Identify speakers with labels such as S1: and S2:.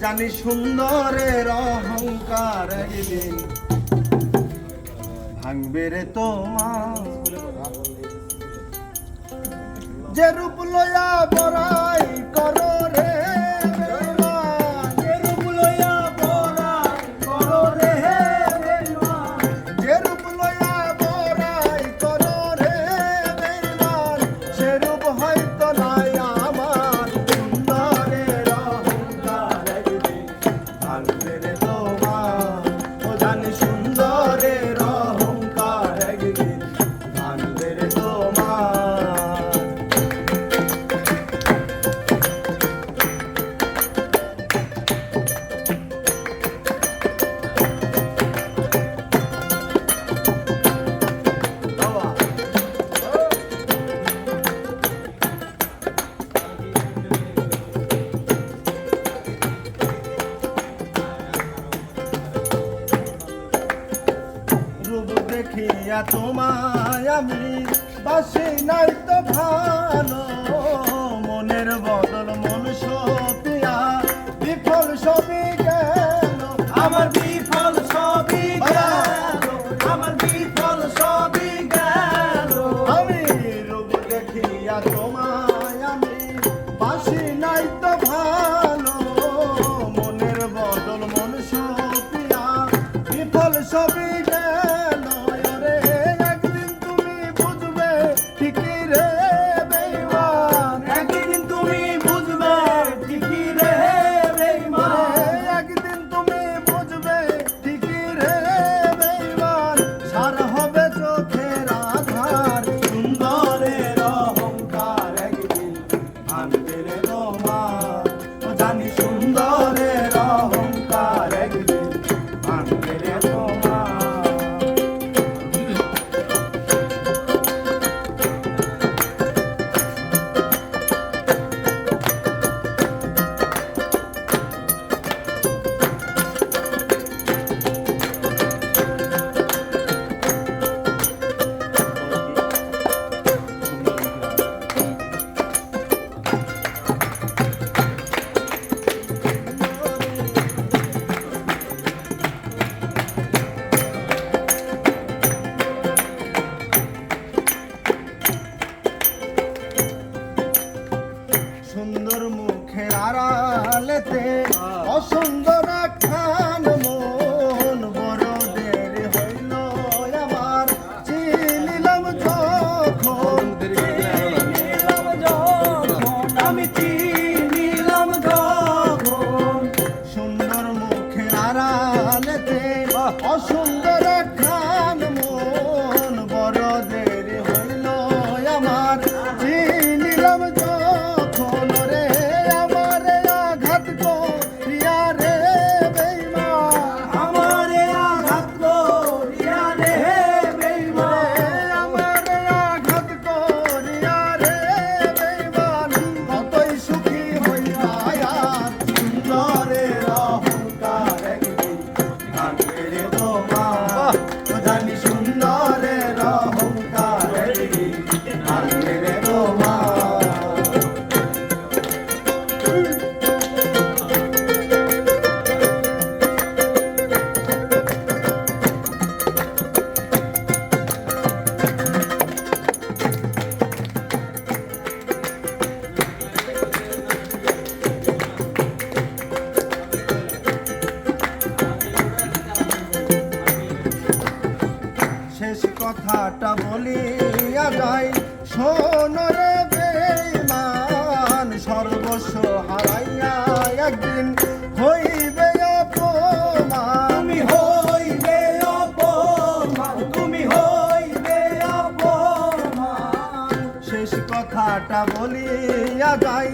S1: জানি সুন্দরের অহংকার ভাঙবে রে তোমার। যে রূপ লয়া বড়াই করো দেখিয়া তোমায় আমি বাসি নাই তো ভালো। মনের বদল মন সপিয়া বিফল সবই গেল। আমার বিফল সবই গেল আমার বিফল সবই গেল। আমি রূপ দেখিয়া তোমায় আমি বাসি নাই তো ভালো। মনের বদল মন সপিয়া বিফল সবই আড়ালেতে অসুন্দর খান মন বড়দের হইল আমার। চিনিলাম যখন চিনিলাম যখন আমি চিনিলাম যখন। সুন্দর মুখে আড়ালেতে অসুন্দর কথাটা বলিয়া যাই। শোন রে বেঈমান সর্বস্ব হারাইয়া একদিন হইবে তুমি হইবে অপমান তুমি হইবে অপমান। শেষ কথাটা বলিয়া যাই।